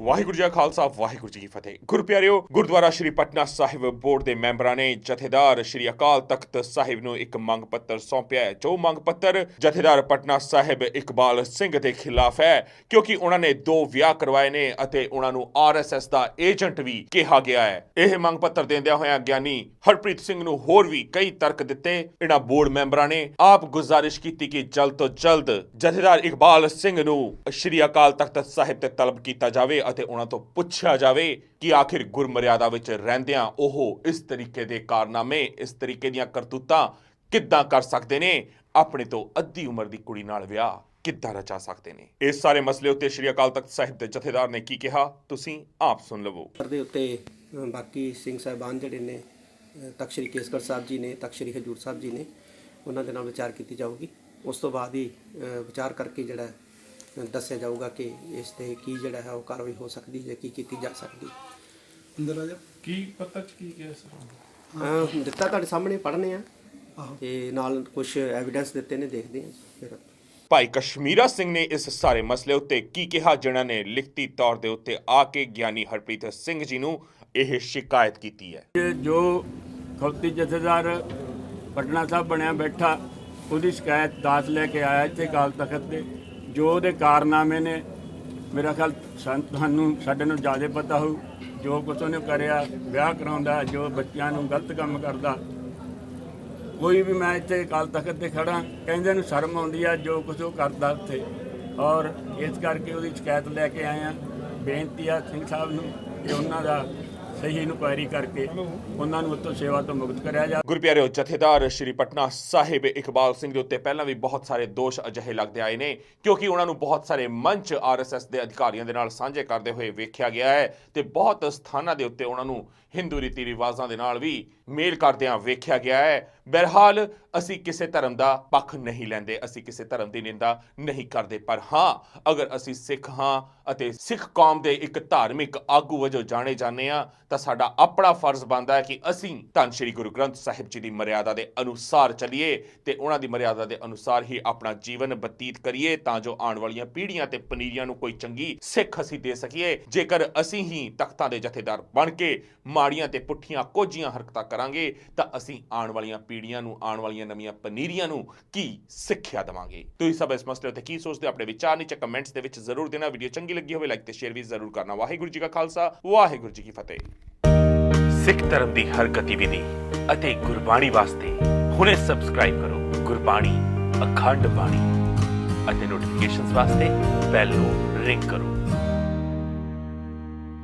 ਵਾਹਿਗੁਰੂ ਜੀ ਖਾਲਸਾ, ਵਾਹਿਗੁਰੂ ਜੀ ਕੀ ਫਤਿਹ। ਗੁਰੂ ਪਿਆਰਿਓ, ਗੁਰਦੁਆਰਾ ਸ਼੍ਰੀ ਪਟਨਾ ਸਾਹਿਬ ਬੋਰਡ ਦੇ ਮੈਂਬਰਾਂ ਨੇ ਜਥੇਦਾਰ ਸ਼੍ਰੀ ਅਕਾਲ ਤਖਤ ਸਾਹਿਬ ਨੂੰ ਇੱਕ ਮੰਗ ਪੱਤਰ ਸੌਂਪਿਆ ਹੈ। ਜੋ ਮੰਗ ਪੱਤਰ ਜਥੇਦਾਰ ਪਟਨਾ ਸਾਹਿਬ ਇਕਬਾਲ ਸਿੰਘ ਦੇ ਖਿਲਾਫ ਹੈ, ਕਿਉਂਕਿ ਉਹਨਾਂ ਨੇ ਦੋ ਵਿਆਹ ਕਰਵਾਏ ਨੇ ਅਤੇ ਉਹਨਾਂ ਨੂੰ ਆਰਐਸਐਸ ਦਾ ਏਜੰਟ ਵੀ ਕਿਹਾ ਗਿਆ ਹੈ। ਇਹ ਮੰਗ ਪੱਤਰ ਦਿੰਦਿਆਂ ਹੋਇਆਂ ਗਿਆਨੀ ਹਰਪ੍ਰੀਤ ਸਿੰਘ ਨੂੰ ਹੋਰ ਵੀ ਕਈ ਤਰਕ ਦਿੱਤੇ। ਇਹਨਾਂ ਬੋਰਡ ਮੈਂਬਰਾਂ ਨੇ ਆਪ ਗੁਜ਼ਾਰਿਸ਼ ਕੀਤੀ ਕਿ ਜਲਦ ਤੋਂ ਜਲਦ ਜਥੇਦਾਰ ਇਕਬਾਲ ਸਿੰਘ ਨੂੰ ਸ਼੍ਰੀ ਅਕਾਲ ਤਖਤ ਸਾਹਿਬ ਤੇ ਤਲਬ ਕੀਤਾ ਜਾਵੇ ਅਤੇ ਉਹਨਾਂ ਤੋਂ ਪੁੱਛਿਆ ਜਾਵੇ ਕਿ ਆਖਿਰ ਗੁਰਮਰਿਆਦਾ ਵਿੱਚ ਰਹਿੰਦਿਆਂ ਉਹ ਇਸ ਤਰੀਕੇ ਦੇ ਕਾਰਨਾਮੇ, ਇਸ ਤਰੀਕੇ ਦੀਆਂ ਕਰਤੂਤਾਂ ਕਿੱਦਾਂ ਕਰ ਸਕਦੇ ਨੇ? ਆਪਣੇ ਤੋਂ ਅੱਧੀ ਉਮਰ ਦੀ ਕੁੜੀ ਨਾਲ ਵਿਆਹ ਕਿੱਦਾਂ ਰਚਾ ਸਕਦੇ ਨੇ? ਇਸ ਸਾਰੇ ਮਸਲੇ ਉੱਤੇ ਸ਼੍ਰੀ ਅਕਾਲ ਤਖਤ ਸਾਹਿਬ ਦੇ ਜਥੇਦਾਰ ਨੇ ਕੀ ਕਿਹਾ? ਤੁਸੀਂ ਆਪ ਸੁਣ ਲਵੋ। ਦੇ ਉੱਤੇ ਬਾਕੀ ਸਿੰਘ ਸਾਹਿਬਾਨ ਜਿਹੜੇ ਨੇ ਤਖ਼ਤ ਸ੍ਰੀ ਕੇਸਗੜ੍ਹ ਸਾਹਿਬ ਜੀ ਨੇ, ਤਖ਼ਤ ਸ੍ਰੀ ਹਜੂਰ ਸਾਹਿਬ ਜੀ ਨੇ, ਉਹਨਾਂ ਦੇ ਨਾਲ ਵਿਚਾਰ ਕੀਤੀ ਜਾਊਗੀ। ਉਸ ਤੋਂ ਬਾਅਦ ਹੀ ਵਿਚਾਰ ਕਰਕੇ ਜਿਹੜਾ ਦੱਸਿਆ ਜਾਊਗਾ ਕਿ ਇਸ ਤੇ ਕੀ ਜਿਹੜਾ ਹੈ ਉਹ ਕਾਰਵਾਈ ਹੋ ਸਕਦੀ ਹੈ ਕੀ ਕੀਤੀ ਜਾ ਸਕਦੀ ਅੰਦਰ ਆ ਜਾ। ਕੀ ਪਤਾ ਚ ਕੀ ਗਿਆ ਸਰ ਅ, ਦਿੱਤਾ ਤੁਹਾਡੇ ਸਾਹਮਣੇ ਪੜ੍ਹਨੇ ਆ। ਤੇ ਨਾਲ ਕੁਝ ਐਵੀਡੈਂਸ ਦਿੱਤੇ ਨੇ ਦੇਖਦੇ ਆ ਫਿਰ। ਭਾਈ ਕਸ਼ਮੀਰਾ ਸਿੰਘ ਨੇ ਇਸ ਸਾਰੇ ਮਸਲੇ ਉੱਤੇ ਕੀ ਕਿਹਾ ਜਿਨ੍ਹਾਂ ਨੇ ਲਿਖਤੀ ਤੌਰ ਦੇ ਉੱਤੇ ਆ ਕੇ ਗਿਆਨੀ ਹਰਪ੍ਰੀਤ ਸਿੰਘ ਜੀ ਨੂੰ ਇਹ ਸ਼ਿਕਾਇਤ ਕੀਤੀ ਹੈ। ਇਹ ਜੋ ਖੌਤੀ ਜਥੇਦਾਰ ਪਟਨਾ ਸਾਹਿਬ ਬਣਿਆ ਬੈਠਾ ਉਹਦੀ ਸ਼ਿਕਾਇਤ ਦਾਸ ਲੈ ਕੇ ਆਇਆ ਇੱਥੇ ਕਾਲ ਤਖਤ ਤੇ ਜੋ ਉਹਦੇ ਕਾਰਨਾਮੇ ਨੇ, ਮੇਰਾ ਖਿਆਲ ਸਾਨੂੰ ਤੁਹਾਨੂੰ ਸਾਡੇ ਨੂੰ ਜ਼ਿਆਦਾ ਪਤਾ ਹੋਊ, ਜੋ ਕੁਛ ਉਹਨੇ ਕਰਿਆ, ਵਿਆਹ ਕਰਾਉਂਦਾ, ਜੋ ਬੱਚਿਆਂ ਨੂੰ ਗਲਤ ਕੰਮ ਕਰਦਾ। ਕੋਈ ਵੀ ਮੈਂ ਇੱਥੇ ਅਕਾਲ ਤਖਤ ਤੇ ਖੜਾ ਕਹਿੰਦੇ ਨੂੰ ਸ਼ਰਮ ਆਉਂਦੀ ਆ, ਜੋ ਕੁਛ ਉਹ ਕਰਦਾ ਉੱਥੇ। ਔਰ ਇਸ ਕਰਕੇ ਉਹਦੀ ਸ਼ਿਕਾਇਤ ਲੈ ਕੇ ਆਇਆ ਬੇਨਤੀ ਆ ਸਿੰਘ ਸਾਹਿਬ ਨੂੰ ਕਿ ਉਹਨਾਂ ਦਾ ਸਹੀ ਇਨਕੁਆਇਰੀ ਕਰਕੇ ਉਹਨਾਂ ਨੂੰ ਉੱਥੋਂ ਸੇਵਾ ਤੋਂ ਮੁਕਤ ਕਰਿਆ ਜਾਵੇ ਗੁਰਪਿਆਰਿਓ ਜਥੇਦਾਰ ਸ਼੍ਰੀ ਪਟਨਾ ਸਾਹਿਬ ਇਕਬਾਲ ਸਿੰਘ ਦੇ ਉੱਤੇ ਪਹਿਲਾਂ ਵੀ ਬਹੁਤ ਸਾਰੇ ਦੋਸ਼ ਅਜਿਹੇ ਲੱਗਦੇ ਆਏ ਨੇ, ਕਿਉਂਕਿ ਉਹਨਾਂ ਨੂੰ ਬਹੁਤ ਸਾਰੇ ਮੰਚ ਆਰਐਸਐਸ ਦੇ ਅਧਿਕਾਰੀਆਂ ਦੇ ਨਾਲ ਸਾਂਝੇ ਕਰਦੇ ਹੋਏ ਵੇਖਿਆ ਗਿਆ ਹੈ ਤੇ ਬਹੁਤ ਸਥਾਨਾਂ ਦੇ ਉੱਤੇ ਉਹਨਾਂ ਨੂੰ ਹਿੰਦੂ ਰੀਤੀ ਰਿਵਾਜ਼ਾਂ ਦੇ ਨਾਲ ਵੀ ਮੇਲ ਕਰਦਿਆਂ ਵੇਖਿਆ ਗਿਆ ਹੈ। ਬਹਰਹਾਲ, ਅਸੀਂ ਕਿਸੇ ਧਰਮ ਦਾ ਪੱਖ ਨਹੀਂ ਲੈਂਦੇ, ਅਸੀਂ ਕਿਸੇ ਧਰਮ ਦੀ ਨਿੰਦਾ ਨਹੀਂ ਕਰਦੇ। ਪਰ ਹਾਂ, ਅਗਰ ਅਸੀਂ ਸਿੱਖ ਹਾਂ ਅਤੇ ਸਿੱਖ ਕੌਮ ਦੇ ਇੱਕ ਧਾਰਮਿਕ ਆਗੂ ਵਜੋਂ ਜਾਣੇ ਜਾਂਦੇ ਆ ਤਾਂ ਸਾਡਾ ਆਪਣਾ ਫਰਜ਼ ਬਣਦਾ ਹੈ ਕਿ ਅਸੀਂ ਧੰਨ ਸ਼੍ਰੀ ਗੁਰੂ ਗ੍ਰੰਥ ਸਾਹਿਬ ਜੀ ਦੀ ਮਰਿਆਦਾ ਦੇ ਅਨੁਸਾਰ ਚੱਲੀਏ ਤੇ ਉਹਨਾਂ ਦੀ ਮਰਿਆਦਾ ਦੇ ਅਨੁਸਾਰ ਹੀ ਆਪਣਾ ਜੀਵਨ ਬਤੀਤ ਕਰੀਏ ਤਾਂ ਜੋ ਆਉਣ ਵਾਲੀਆਂ ਪੀੜ੍ਹੀਆਂ ਤੇ ਪਨੀਰੀਆਂ ਨੂੰ ਕੋਈ ਚੰਗੀ ਸਿੱਖ ਅਸੀਂ ਦੇ ਸਕੀਏ। ਜੇਕਰ ਅਸੀਂ ਹੀ ਤਖਤਾਂ ਦੇ ਜਥੇਦਾਰ ਬਣ ਕੇ ਮਾੜੀਆਂ ਤੇ ਪੁੱਠੀਆਂ ਕੋਝੀਆਂ ਹਰਕਤਾਂ ਕਰਾਂਗੇ, ਤਾਂ ਅਸੀਂ ਆਉਣ ਵਾਲੀਆਂ ਪੀੜ੍ਹੀਆਂ ਨੂੰ, ਆਉਣ ਵਾਲੀਆਂ ਨਵੀਆਂ ਪਨੀਰੀਆਂ ਨੂੰ ਕੀ ਸਿੱਖਿਆ ਦੇਵਾਂਗੇ? ਤੁਸੀਂ ਸਭ ਇਸ ਮਸਲੇ ਉੱਤੇ ਕੀ ਸੋਚਦੇ ਆਪਣੇ ਵਿਚਾਰ ਨੀਚੇ ਕਮੈਂਟਸ ਦੇ ਵਿੱਚ ਜ਼ਰੂਰ ਦੇਣਾ। ਵੀਡੀਓ ਚੰਗੀ ਲੱਗੀ ਹੋਵੇ ਲਾਈਕ ਤੇ ਸ਼ੇਅਰ ਵੀ ਜ਼ਰੂਰ ਕਰਨਾ। ਵਾਹਿਗੁਰੂ ਜੀ ਕਾ ਖਾਲਸਾ, ਵਾਹਿਗੁਰੂ ਜੀ ਕੀ ਫਤਿਹ। ਸਿੱਖ ਧਰਮ ਦੀ ਹਰ ਗਤੀਵਿਧੀ ਅਤੇ ਗੁਰਬਾਣੀ ਵਾਸਤੇ ਹੁਣੇ ਸਬਸਕ੍ਰਾਈਬ ਕਰੋ। ਗੁਰਬਾਣੀ, ਅਖੰਡ ਬਾਣੀ ਅਤੇ ਨੋਟੀਫਿਕੇਸ਼ਨਸ ਵਾਸਤੇ ਬੈਲ ਨੂੰ ਰਿੰਗ ਕਰੋ।